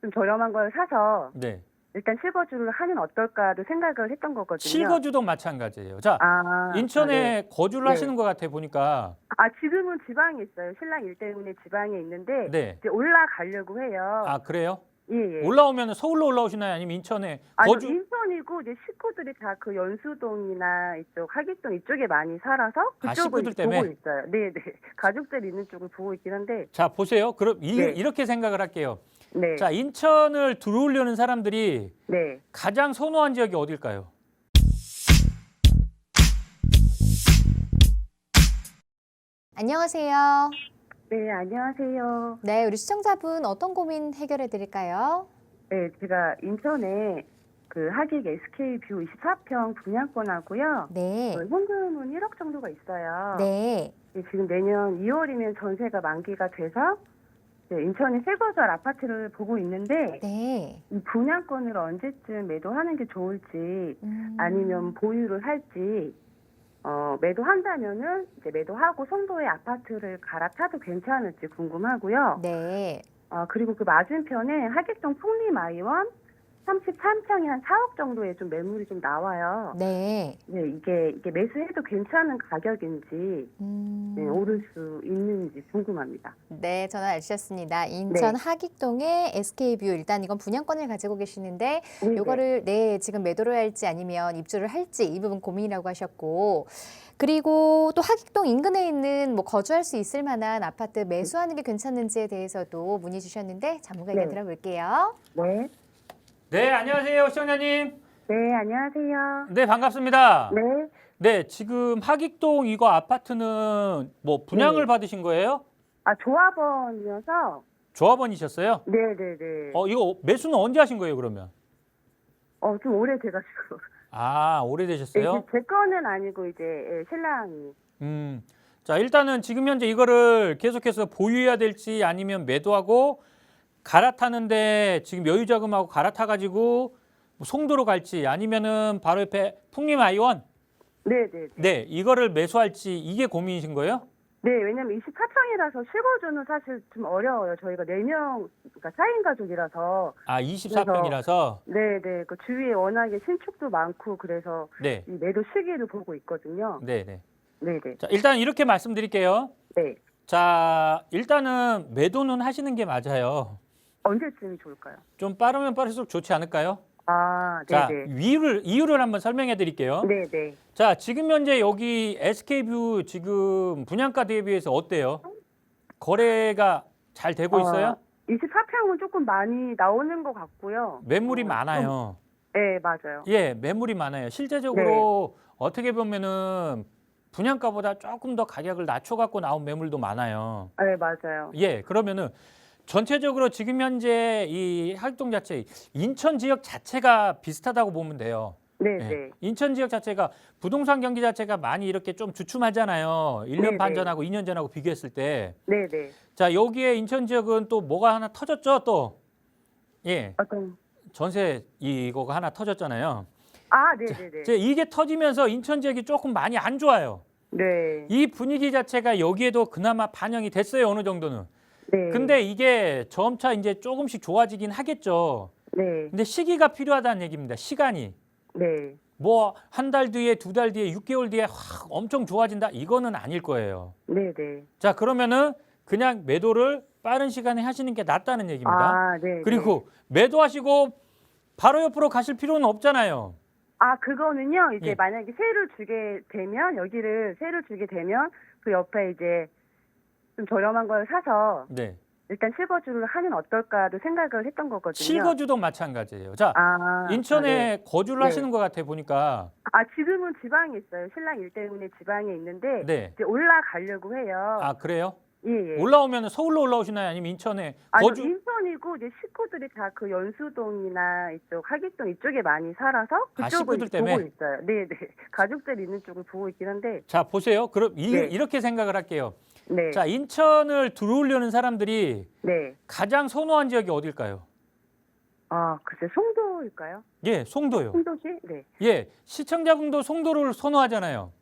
좀 저렴한 걸 사서 네. 일단 실거주를 하면 어떨까도 생각을 했던 거거든요. 실거주도 마찬가지예요. 자, 아, 인천에 아, 네. 거주를 네. 하시는 것 같아 보니까. 아, 지금은 지방에 있어요. 신랑 일 때문에 지방에 있는데 네. 이제 올라가려고 해요. 아, 그래요? 예, 예. 올라오면 서울로 올라오시나요? 아니면 인천에 아니, 거주? 인천이고 이제 식구들이 다 그 연수동이나 이쪽 하객동 이쪽에 많이 살아서 아, 그쪽을 때문에? 보고 있어요. 네, 네. 가족들 있는 쪽을 보고 있긴 한데, 자, 보세요. 그럼 이, 네. 이렇게 생각을 할게요. 네, 자, 인천을 들어오려는 사람들이 네. 가장 선호한 지역이 어딜까요? 안녕하세요. 네, 안녕하세요. 네, 우리 시청자분 어떤 고민 해결해 드릴까요? 네, 제가 인천에 그 하객 SK 뷰 24평 분양권 하고요. 네. 그 현금은 1억 정도가 있어요. 네. 네, 지금 내년 2월이면 전세가 만기가 돼서 네, 인천에 새거절 아파트를 보고 있는데 네. 이 분양권을 언제쯤 매도하는 게 좋을지 음. 아니면 보유를 할지 어, 매도한다면은 이제 매도하고 송도에 아파트를 갈아타도 괜찮을지 궁금하고요. 네. 어, 그리고 그 맞은편에 하객동 풍림아이원 33평이 한 4억 정도의 좀 매물이 좀 나와요. 네. 네, 이게 이게 매수해도 괜찮은 가격인지 음. 네, 오를 수 있는지 궁금합니다. 네, 전화 주셨습니다. 인천 네. 하객동의 SK뷰 일단 이건 분양권을 가지고 계시는데 네, 요거를 네, 지금 매도를 할지 아니면 입주를 할지 이 부분 고민이라고 하셨고 그리고 또 하객동 인근에 있는 뭐 거주할 수 있을 만한 아파트 매수하는 게 괜찮은지에 대해서도 문의 주셨는데 전문가 의견 네. 들어볼게요. 네. 네, 안녕하세요. 시청자님. 네, 안녕하세요. 네, 반갑습니다. 네. 네, 지금 하객동 이거 아파트는 뭐 분양을 네. 받으신 거예요? 아, 조합원이어서 조합원이셨어요? 네, 네, 네. 어, 이거 매수는 언제 하신 거예요, 그러면? 어, 좀 오래돼 가지고. 아, 네, 오래되셨어요? 제 거는 아니고 이제 예, 신랑이 음. 자, 일단은 지금 현재 이거를 계속해서 보유해야 될지 아니면 매도하고 갈아타는데 지금 여유 자금하고 갈아타 가지고 송도로 갈지 아니면은 바로 옆에 풍림 아이원 네, 네. 네. 네, 이거를 매수할지 이게 고민이신 거예요? 네, 왜냐면 24평이라서 실거주는 사실 좀 어려워요. 저희가 4명, 그러니까 4인 가족이라서. 아, 24평이라서 네, 네. 그 주위에 워낙에 신축도 많고 그래서 네. 이 매도 시기를 보고 있거든요. 네, 네. 네, 네. 자, 일단 이렇게 말씀드릴게요. 네. 자, 일단은 매도는 하시는 게 맞아요. 언제쯤이 좋을까요? 좀 빠르면 빠를수록 좋지 않을까요? 아, 네, 자, 네. 이유를 이유를 한번 설명해 드릴게요. 네, 네. 자, 지금 현재 여기 SK뷰 지금 분양가 대비해서 어때요? 거래가 잘 되고 있어요? 어, 24평은 조금 많이 나오는 것 같고요. 매물이 어, 많아요. 좀- 네, 맞아요. 예, 매물이 많아요. 실제적으로 어떻게 보면은 분양가보다 조금 더 가격을 낮춰 갖고 나온 매물도 많아요. 네, 맞아요. 예, 그러면은 전체적으로 지금 현재 이 하객동 자체 인천 지역 자체가 비슷하다고 보면 돼요. 네, 예. 네. 인천 지역 자체가 부동산 경기 자체가 많이 이렇게 좀 주춤하잖아요. 1년 네, 반 네. 전하고 2년 전하고 비교했을 때. 네, 네. 자, 여기에 인천 지역은 또 뭐가 하나 터졌죠, 또. 예. 어떤 전세 이거가 하나 터졌잖아요. 아, 네, 네, 네. 이제 이게 터지면서 인천 지역이 조금 많이 안 좋아요. 네. 이 분위기 자체가 여기에도 그나마 반영이 됐어요, 어느 정도는. 네. 근데 이게 점차 이제 조금씩 좋아지긴 하겠죠. 네. 근데 시기가 필요하다는 얘기입니다. 시간이. 네. 뭐 한 달 뒤에 두 달 뒤에 6개월 뒤에 확 엄청 좋아진다 이거는 아닐 거예요. 네, 네. 자 그러면은 그냥 매도를 빠른 시간에 하시는 게 낫다는 얘기입니다. 아, 네. 네. 그리고 매도하시고 바로 옆으로 가실 필요는 없잖아요. 아, 그거는요. 이제 예. 만약에 세를 주게 되면 여기를 세를 주게 되면 그 옆에 이제 좀 저렴한 걸 사서 네. 일단 실거주를 하면 어떨까도 생각을 했던 거거든요. 실거주도 마찬가지예요. 자 아, 인천에 아, 네. 거주를 네. 하시는 것 같아 보니까 아, 지금은 지방에 있어요. 신랑 일 때문에 지방에 있는데 네. 이제 올라가려고 해요. 아 그래요? 예, 예. 올라오면 서울로 올라오시나요? 아니면 인천에 아니, 거주? 인천이고 이제 식구들이 다 그 연수동이나 이쪽 하객동 이쪽에 많이 살아서 아, 그쪽을 때문에? 보고 있어요. 네, 네. 가족들 있는 쪽을 보고 있긴 한데. 자 보세요. 그럼 이, 네. 이렇게 생각을 할게요. 네. 자 인천을 들어오려는 사람들이 네. 가장 선호한 지역이 어딜까요? 아, 글쎄 송도일까요? 예, 송도요. 송도시? 네. 예, 시청자분도 송도를 선호하잖아요.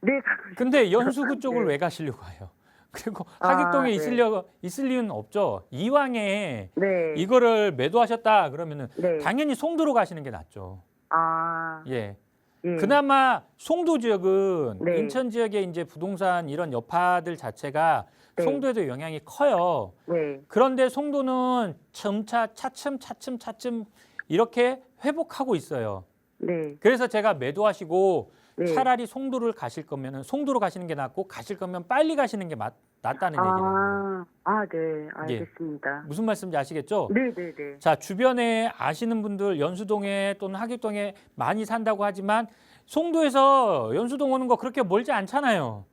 네, 가고 싶 근데 연수구 쪽을 네. 왜 가시려고 해요? 그리고 아, 하객동에 네. 있으려 있을 이유는 없죠. 이왕에 네. 이거를 매도하셨다 그러면은 네. 당연히 송도로 가시는 게 낫죠. 아, 예. 예. 그나마 송도 지역은 네. 인천 지역의 이제 부동산 이런 여파들 자체가 네. 송도에도 영향이 커요. 네. 그런데 송도는 점차 차츰 차츰 차츰 이렇게 회복하고 있어요. 네. 그래서 제가 매도하시고 네. 차라리 송도를 가실 거면은 송도로 가시는 게 낫고 가실 거면 빨리 가시는 게 맞, 낫다는 얘기예요. 아, 아, 네. 알겠습니다. 무슨 말씀인지 아시겠죠? 네, 네, 네. 자 주변에 아시는 분들 연수동에 또는 하객동에 많이 산다고 하지만 송도에서 연수동 오는 거 그렇게 멀지 않잖아요.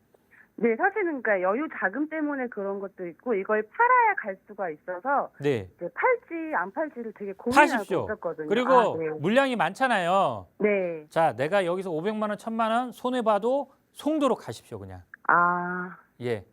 네, 사실은 그러니까 여유 자금 때문에 그런 것도 있고 이걸 팔아야 갈 수가 있어서 네. 이제 팔지 안 팔지를 되게 고민하고 파십시오. 있었거든요. 그리고 아, 네. 물량이 많잖아요. 네. 자 내가 여기서 500만 원, 1000만 원 손해 봐도 송도로 가십시오 그냥. 아, 예.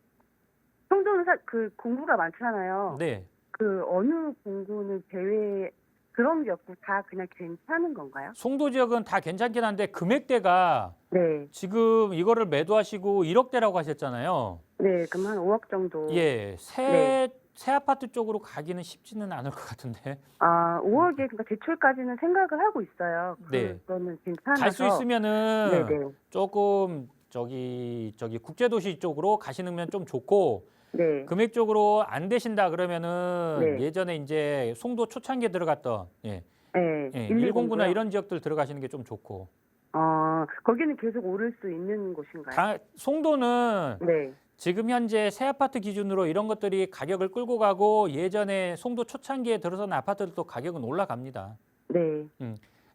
성도는 사, 그 공부가 많잖아요. 네. 그 어느 공부는 제외 그런 게 없고 다 그냥 괜찮은 건가요? 송도 지역은 다 괜찮긴 한데 금액대가 네. 지금 이거를 매도하시고 1억대라고 하셨잖아요. 네, 그럼 한 5억 정도. 예, 새, 네. 새 아파트 쪽으로 가기는 쉽지는 않을 것 같은데. 아, 5억에 그러니까 제출까지는 생각을 하고 있어요. 네. 그거는 괜찮아서. 갈 수 있으면은 네, 네. 조금 저기 저기 국제도시 쪽으로 가시면 좀 좋고 네. 금액적으로 안 되신다 그러면은 네. 예전에 이제 송도 초창기에 들어갔던 예, 네. 예119 109나 고요? 이런 지역들 들어가시는 게 좀 좋고 어, 거기는 계속 오를 수 있는 곳인가요? 다, 송도는 네. 지금 현재 새 아파트 기준으로 이런 것들이 가격을 끌고 가고 예전에 송도 초창기에 들어선 아파트들도 가격은 올라갑니다. 네.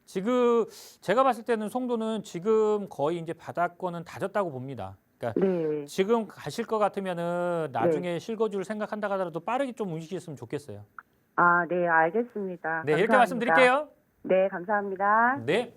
지금 제가 봤을 때는 송도는 지금 거의 이제 바닥권은 다졌다고 봅니다. 그러니까 네. 지금 가실 것 같으면은 나중에 실거주를 생각한다 하더라도 빠르게 좀 움직였으면 좋겠어요. 아, 네, 알겠습니다. 네, 이렇게 감사합니다. 말씀드릴게요. 네, 감사합니다. 네.